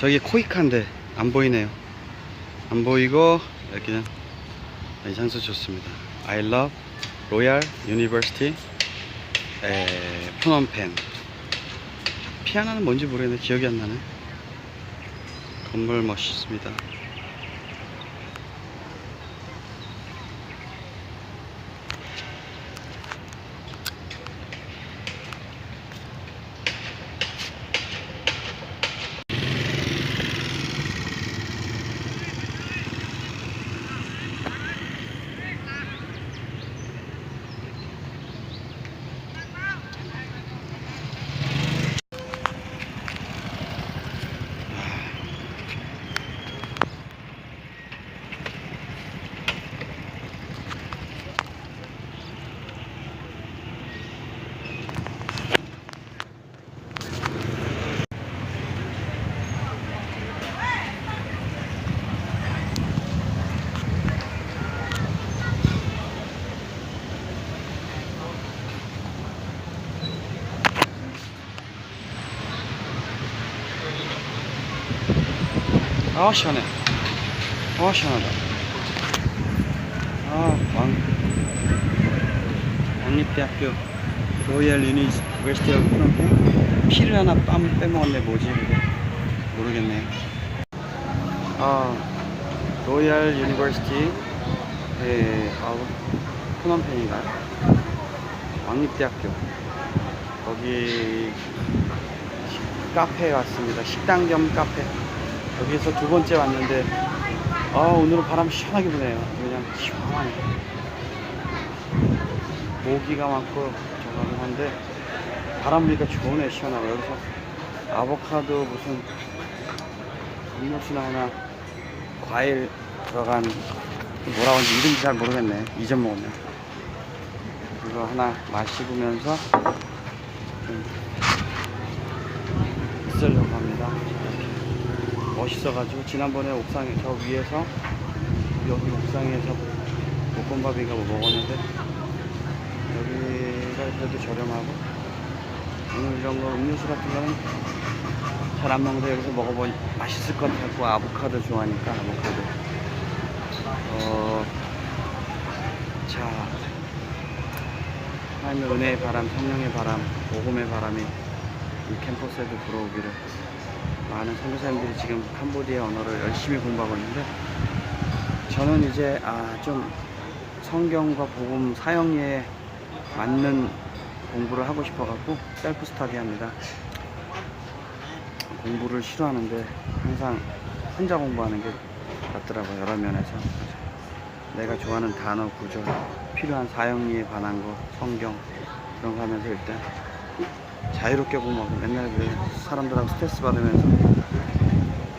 저기 코이카인데 안 보이네요. 안 보이고 여기는 이 장소 좋습니다. I love Royal University 에, 프놈펜. 피아노는 뭔지 모르겠는데 기억이 안 나네. 건물 멋있습니다. 아 시원해. 아 시원하다. 아 왕. 왕립대학교 로얄 유니버시티 오브 프롬펜 피를 하나 빰 빼먹었네 뭐지 그게 모르겠네. 아 로얄 유니버시티 에 아우 프놈펜인가요? 왕립대학교 거기 식- 카페에 왔습니다. 식당 겸 카페. 여기서 두 번째 왔는데 아 오늘은 바람 시원하게 부네요. 그냥 시원하네. 모기가 많고 저거는 한데 바람 부니까 좋네 시원하고. 여기서 아보카도 무슨 음료수나 하나 과일 들어간 뭐라고 하는지 이름이 잘 모르겠네 잊어먹었네 이거 하나 마시면서 좀 있으려고 합니다 멋있어가지고 지난번에 옥상에 저 위에서 여기 옥상에서 볶음밥인가 뭐 먹었는데 여기가 그래도 저렴하고 오늘 이런 거 음료수 같은 거는 잘 안 먹는데 여기서 먹어보니 맛있을 것 같고 아보카도 좋아하니까 아보카도. 어, 자. 하나님의 은혜의 바람 성령의 바람 복음의 바람이 이 캠퍼스에도 불어오기를 많은 선교사님들이 지금 캄보디아 언어를 열심히 공부하고 있는데 저는 이제 아 좀 성경과 복음 사형에 맞는 공부를 하고 싶어 갖고 셀프 스타디 합니다. 공부를 싫어하는데 항상 혼자 공부하는 게 낫더라고요 여러 면에서 내가 좋아하는 단어 구절 필요한 사형리에 관한 거 성경 그런 거 하면서 일단 자유롭게 공부하고 맨날 그 사람들하고 스트레스 받으면서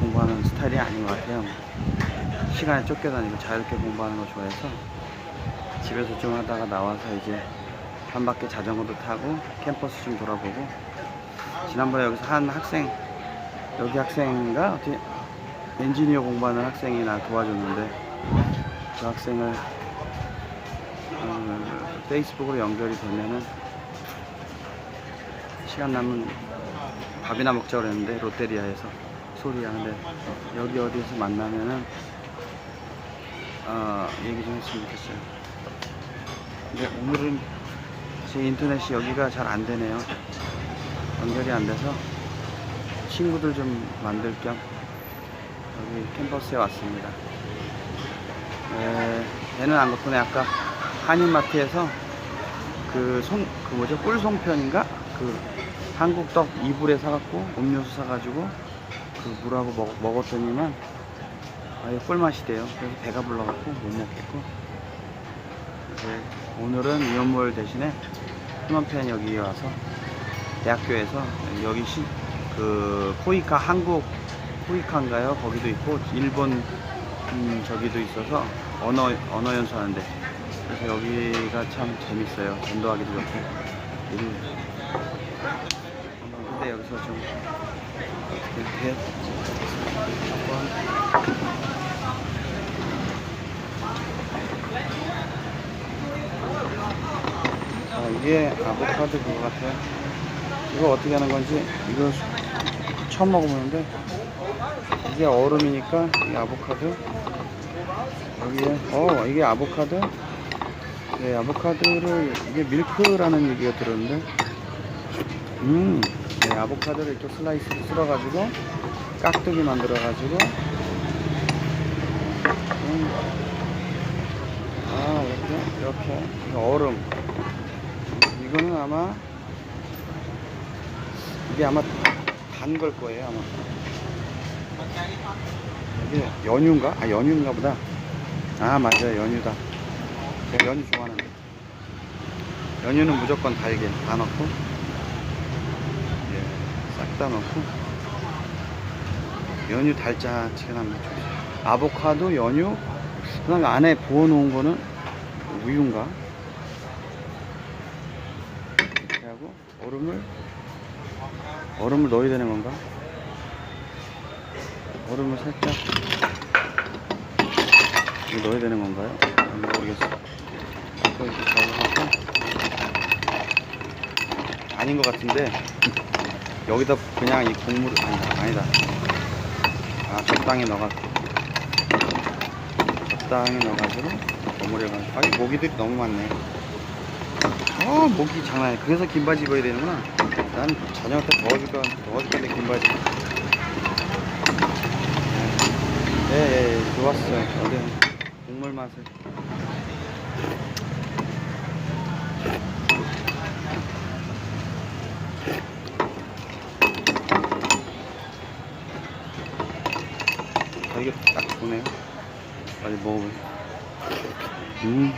공부하는 스타일이 아닌 것 같아요. 시간에 쫓겨다니고 자유롭게 공부하는 거 좋아해서 집에서 좀 하다가 나와서 이제 한 바퀴 자전거도 타고 캠퍼스 좀 돌아보고 지난번에 여기서 한 학생 여기 학생인가 어떻게 엔지니어 공부하는 학생이 나 도와줬는데 그 학생을 어, 페이스북으로 연결이 되면은 시간 남은 밥이나 먹자 그랬는데 롯데리아에서 소리야 근데 여기 어디에서 만나면은 어 얘기 좀 했으면 좋겠어요 근데 오늘은 제 인터넷이 여기가 잘 안 되네요 연결이 안 돼서 친구들 좀 만들 겸 여기 캠퍼스에 왔습니다 에, 얘는 안 덕분에 아까 한인마트에서 그 송, 그 뭐죠? 꿀송편인가? 그 한국 떡 이불에 사갖고 음료수 사가지고 그 물하고 먹, 먹었더니만 아예 꿀맛이대요. 그래서 배가 불러갖고 못 먹겠고. 이제 오늘은 위험물 대신에 휴먼팬 여기 와서 대학교에서 여기 시, 그 코이카 한국 코이카인가요? 거기도 있고 일본 음, 저기도 있어서 언어 언어 연수하는데 그래서 여기가 참 재밌어요. 전도하기도 좋고. 여기서 좀 해? 한번 자 이게 아보카도 그거 같아요. 이거 어떻게 하는 건지 이거 처음 먹어보는데 이게 얼음이니까 이게 아보카도 여기에 어 이게 아보카도 네 아보카도를 이게 밀크라는 얘기가 들었는데 음 네, 아보카도를 이렇게 슬라이스로 쓸어가지고 깍두기 만들어가지고. 음. 아 이렇게 이렇게. 얼음. 이거는 아마 이게 아마 단 걸 거예요 아마. 이게 연유인가? 아 연유인가 보다. 아 맞아요. 연유다. 제가 연유 좋아하는데. 연유는 무조건 달게 다 넣고. 예, 싹다 넣고 연유 달짝지근한 거 좋지 아보카도 연유? 그 다음에 안에 부어 놓은 거는 우유인가? 이렇게 하고 얼음을 얼음을 넣어야 되는 건가? 얼음을 살짝 넣어야 되는 건가요? 잘 모르겠어 이렇게 잘하고 아닌 것 같은데 여기다 그냥 이 국물을 아니다 아니다. 아 적당히 넣어가 적당히 넣어가지고 버무려가지고. 아이 모기들이 너무 많네. 어 모기 장난 아니야 그래서 긴 바지 입어야 되는구나. 난 저녁 때 더워 죽겠 더워 죽겠는데 긴 바지. 예예 예, 좋았어요. 어제 국물 맛을 아, 이게 딱 좋네요. 빨리 먹어보세요. 음.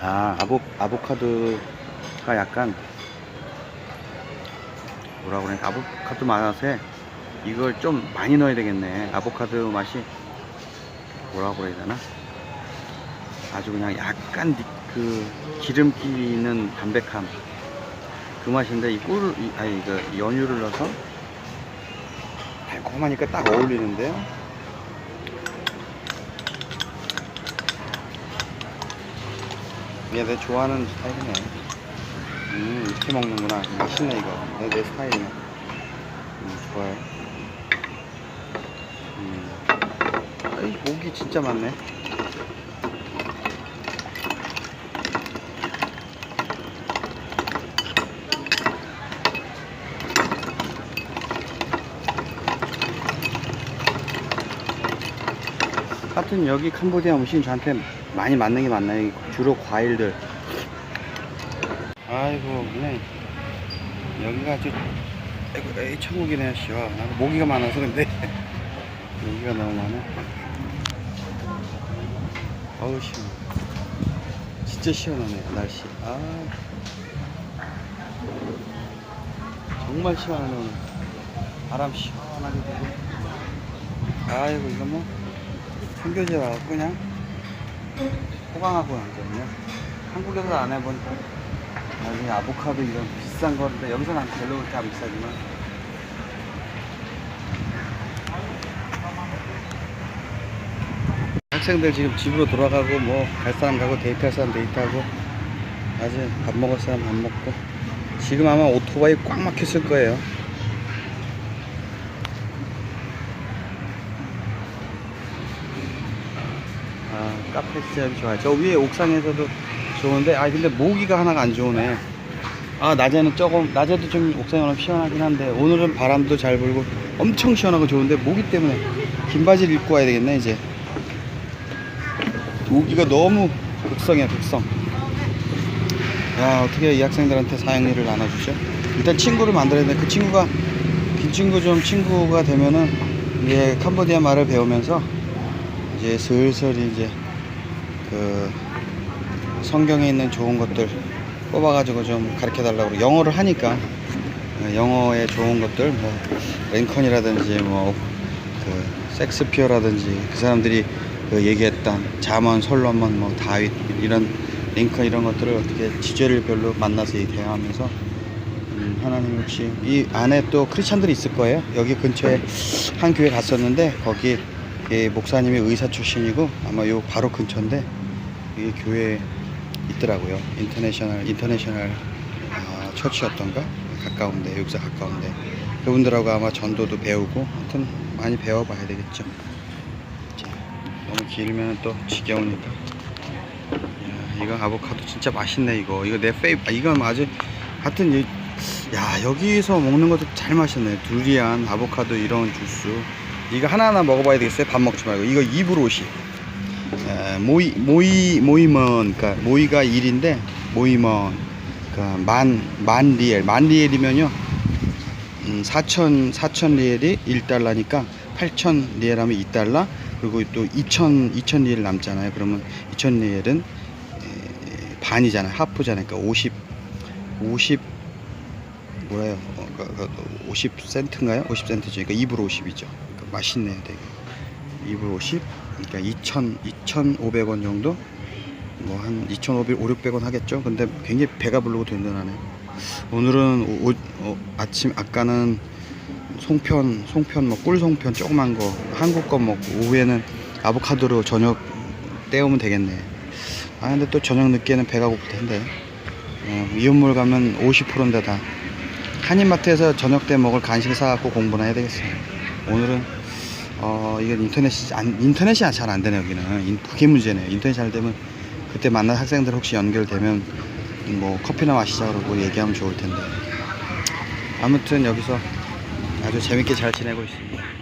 아, 아보, 아보카도가 약간, 뭐라 그러냐. 아보카도 맛에 이걸 좀 많이 넣어야 되겠네. 아보카도 맛이, 뭐라 그래야 되나? 아주 그냥 약간 니- 그 기름기 있는 담백함. 그 맛인데, 이 꿀, 이- 아니, 그 연유를 넣어서 달콤하니까 딱 어울리는데요. 이게 내 좋아하는 스타일이네. 음, 이렇게 먹는구나. 맛있네, 이거. 내, 내 스타일이네. 음, 좋아요. 음. 아이, 목이 진짜 많네. 하여튼 여기 캄보디아 음식은 저한테 많이 맞는 게 맞나요? 주로 과일들. 아이고, 그냥 여기가 아주 아이고, 에이, 천국이네요. 나도 모기가 많아서 근데 모기가 너무 많아. 어우, 시원. 진짜 시원하네요, 날씨. 아, 정말 시원하네, 오늘. 바람 시원하게 불고. 아이고, 이거 뭐. 생겨져 와서 그냥 호강하고 앉았네요. 한국에서 안 해본 나중에 아보카도 이런 비싼 건데 여기서는 안- 별로 그렇게 안 비싸지만 학생들 지금 집으로 돌아가고 뭐 갈 사람 가고 데이트할 사람 데이트하고 아직 밥 먹을 사람 밥 먹고 지금 아마 오토바이 꽉 막혔을 거예요. 아, 카페 진짜 좋아요. 저 위에 옥상에서도 좋은데, 아, 근데 모기가 하나가 안 좋으네. 아, 낮에는 조금, 낮에도 좀 옥상이 워낙 시원하긴 한데, 오늘은 바람도 잘 불고 엄청 시원하고 좋은데, 모기 때문에 긴 바지를 입고 와야 되겠네, 이제. 모기가 너무 극성이야, 극성. 야, 어떻게 이 학생들한테 사양리를 나눠주죠? 일단 친구를 만들어야 돼. 그 친구가, 긴 친구 좀 친구가 되면은, 이제 캄보디아 말을 배우면서, 이제 슬슬 이제 그 성경에 있는 좋은 것들 뽑아가지고 좀 가르쳐 달라고 영어를 하니까 어, 영어에 좋은 것들 뭐 랭컨이라든지 뭐 그 섹스피어라든지 그 사람들이 그 얘기했던 자먼 솔로몬 뭐 다윗 이런 링컨 이런 것들을 어떻게 지죄를 별로 만나서 이 대화하면서 음, 하나님 역시 이 안에 또 크리스찬들이 있을 거예요. 여기 근처에 한 교회 갔었는데 거기 이 목사님이 의사 출신이고 아마 요 바로 근처인데 이 교회 있더라고요. 인터내셔널 인터내셔널 아, 처치였던가 가까운데 여기서 가까운데 그분들하고 아마 전도도 배우고 하여튼 많이 배워봐야 되겠죠. 자, 너무 길면 또 지겨우니까. 야, 이거 아보카도 진짜 맛있네 이거. 이거 내 페이. 아, 이건 아주 하여튼 이, 야 여기서 먹는 것도 잘 마셨네. 두리안, 아보카도 이런 주스. 이거 하나하나 먹어봐야 되겠어요. 밥 먹지 말고. 이거 입으로 오시. 에, 모이 모이 모이먼 그러니까 모이가 1인데 모이먼 그러니까 만, 만 리엘. 만 리엘이면요 음, 4천 4천 리엘이 1달러니까 8천 리엘 하면 2달러 그리고 또 2천 2천 리엘 남잖아요. 그러면 2천 리엘은 에, 반이잖아요. 하프잖아요. 그러니까 50 50 뭐래요? 어, 그, 그, 50 센트인가요? 50 센트죠. 그러니까 2불 50이죠. 그러니까 맛있네요 되게 2불 50 그러니까 2천 2,500원 정도 뭐 한 2,500, 5, 600원 하겠죠. 근데 굉장히 배가 부르고 든든하네. 오늘은 오, 어, 아침 아까는 송편, 송편 뭐 꿀송편 조그만 거 한국 거 먹고 오후에는 아보카도로 저녁 때우면 되겠네. 아 근데 또 저녁 늦게는 배가 고플 텐데. 어, 이온몰 가면 50%인데 다 한인마트에서 저녁 때 먹을 간식 사갖고 공부나 해야 되겠어요. 오늘은 어 이건 인터넷이 안, 인터넷이 잘 안 되네 여기는. 인- 그게 문제네. 인터넷 잘 되면 그때 만난 학생들 혹시 연결되면 뭐 커피나 마시자 그러고 얘기하면 좋을 텐데. 아무튼 여기서 아주 재밌게 잘 지내고 있습니다